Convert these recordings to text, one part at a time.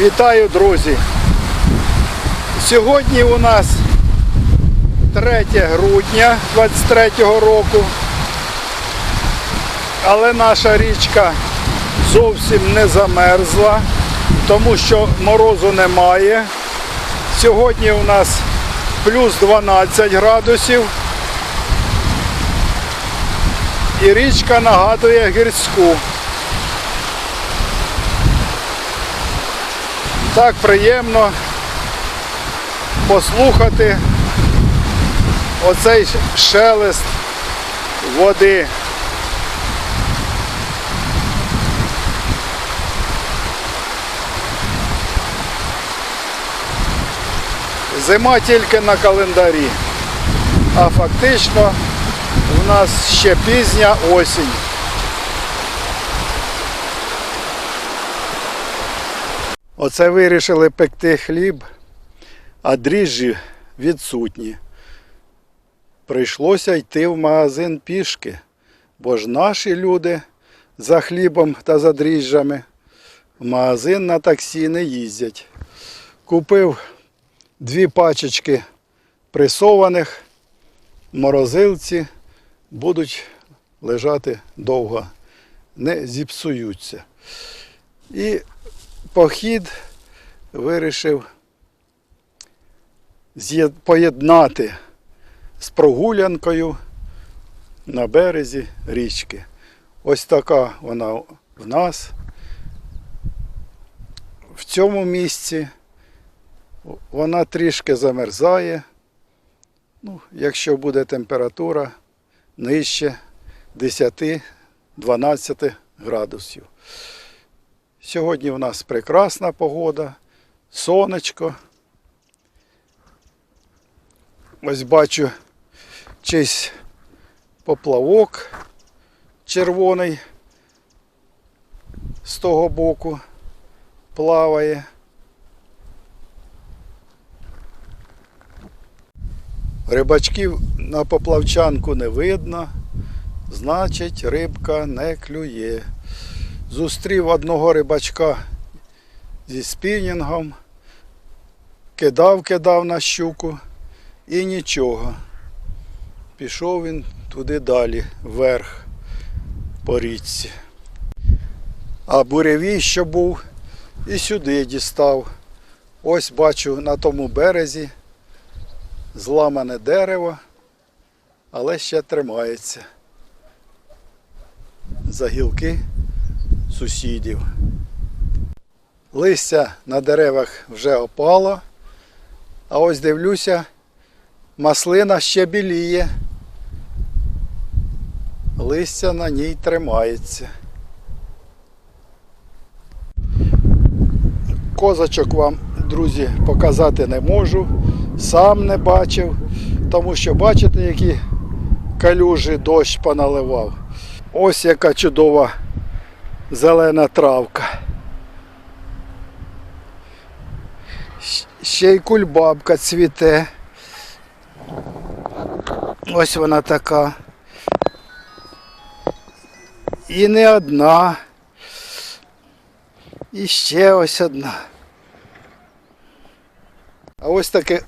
Вітаю, друзі! Сьогодні у нас 3 грудня 23 року, але наша річка зовсім не замерзла, тому що морозу немає. Сьогодні у нас плюс 12 градусів. І річка нагадує гірську. Так приємно послухати оцей шелест води. Зима тільки на календарі, а фактично у нас ще пізня осінь. Оце вирішили пекти хліб, а дріжджі відсутні. Прийшлося йти в магазин пішки, бо ж наші люди за хлібом та за дріжджами в магазин на таксі не їздять. Купив дві пачечки пресованих, в морозилці будуть лежати довго, не зіпсуються. І похід вирішив поєднати з прогулянкою на березі річки. Ось така вона в нас. В цьому місці вона трішки замерзає. Ну, якщо буде температура нижче 10-12 градусів. Сьогодні у нас прекрасна погода, сонечко. Ось бачу чийсь поплавок червоний з того боку плаває. Рибачків на поплавчанку не видно, значить рибка не клює. Зустрів одного рибачка зі спінінгом, кидав, кидав на щуку і нічого. Пішов він туди далі, вверх по річці. А буревій, що був, і сюди дістав. Ось бачу на тому березі зламане дерево, але ще тримається. За гілки сусідів. Листя на деревах вже опало, а ось дивлюся, маслина ще біліє. Листя на ній тримається. Козачок вам, друзі, показати не можу. Сам не бачив, тому що бачите, які калюжі дощ поналивав. Ось яка чудова зелена травка. Ще й кульбабка цвіте. Ось вона така. І не одна. І ще ось одна. А ось таки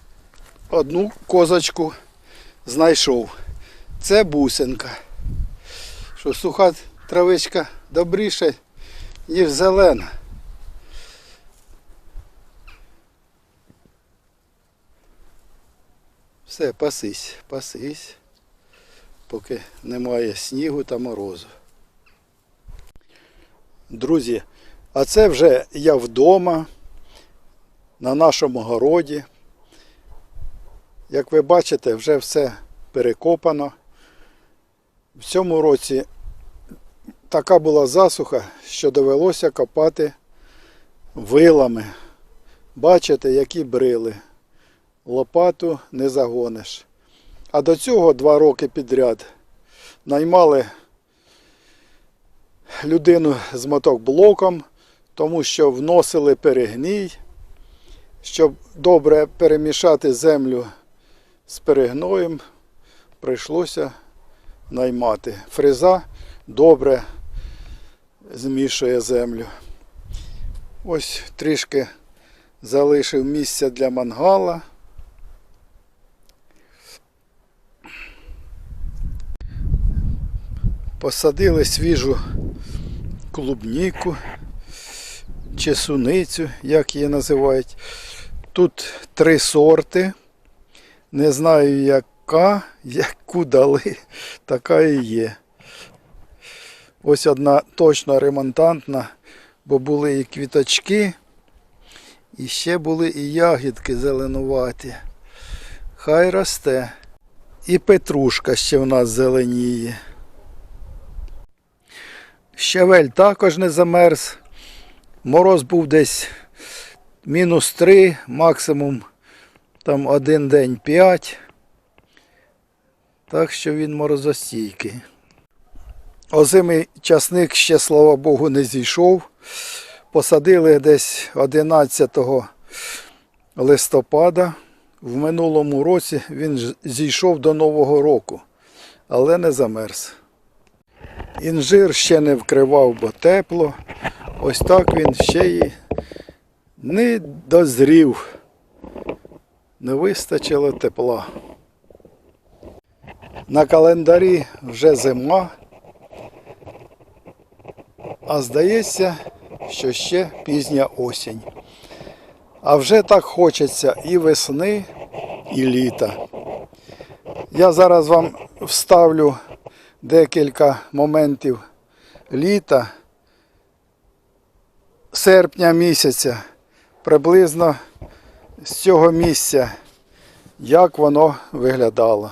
одну козочку знайшов. Це бусинка. Що суха травичка добріша, ніж зелена. Все, пасись, пасись, поки немає снігу та морозу. Друзі, а це вже я вдома, на нашому городі. Як ви бачите, вже все перекопано. В цьому році така була засуха, що довелося копати вилами. Бачите, які брили. Лопату не загониш. А до цього два роки підряд наймали людину з мотоблоком, тому що вносили перегній, щоб добре перемішати землю з перегноєм, прийшлося наймати. Фреза добре змішує землю. Ось трішки залишив місце для мангала. Посадили свіжу клубніку чи суницю, як її називають. Тут три сорти. Не знаю яка, яку дали, така і є. Ось одна точно ремонтантна, бо були і квіточки, і ще були і ягідки зеленуваті. Хай росте. І петрушка ще в нас зеленіє. Щавель також не замерз. Мороз був десь мінус 3, максимум там один день 5. Так що він морозостійкий. Озимий часник ще, слава Богу, не зійшов. Посадили десь 11 листопада. В минулому році він зійшов до Нового року, але не замерз. Інжир ще не вкривав, бо тепло. Ось так він ще й не дозрів. Не вистачило тепла. На календарі вже зима. А здається, що ще пізня осінь. А вже так хочеться і весни, і літа. Я зараз вам вставлю декілька моментів літа, серпня місяця, приблизно з цього місця, як воно виглядало.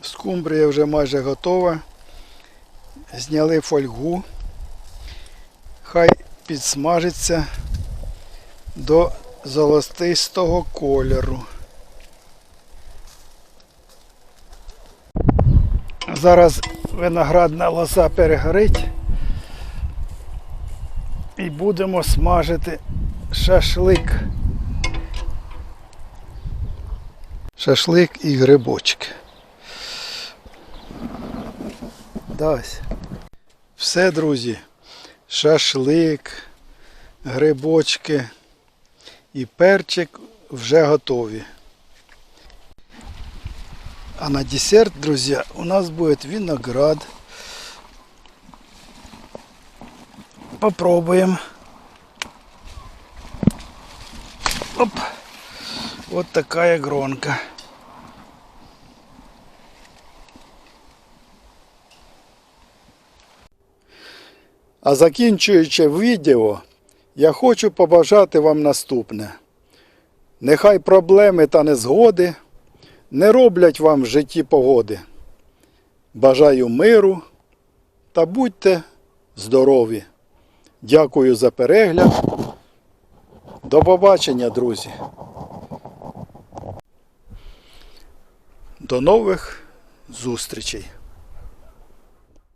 Скумбрія вже майже готова. Зняли фольгу. Хай підсмажиться до золотистого кольору. Зараз виноградна лоза перегорить і будемо смажити шашлик. Шашлик і грибочки. Дась. Все, друзі. Шашлик, грибочки і перчик вже готові. А на десерт, друзья, у нас будет виноград. Попробуем. Оп. Вот такая гронка. А закінчуючи відео, я хочу побажати вам наступне. Нехай проблеми та незгоди не роблять вам в житті погоди. Бажаю миру та будьте здорові. Дякую за перегляд. До побачення, друзі. До нових зустрічей.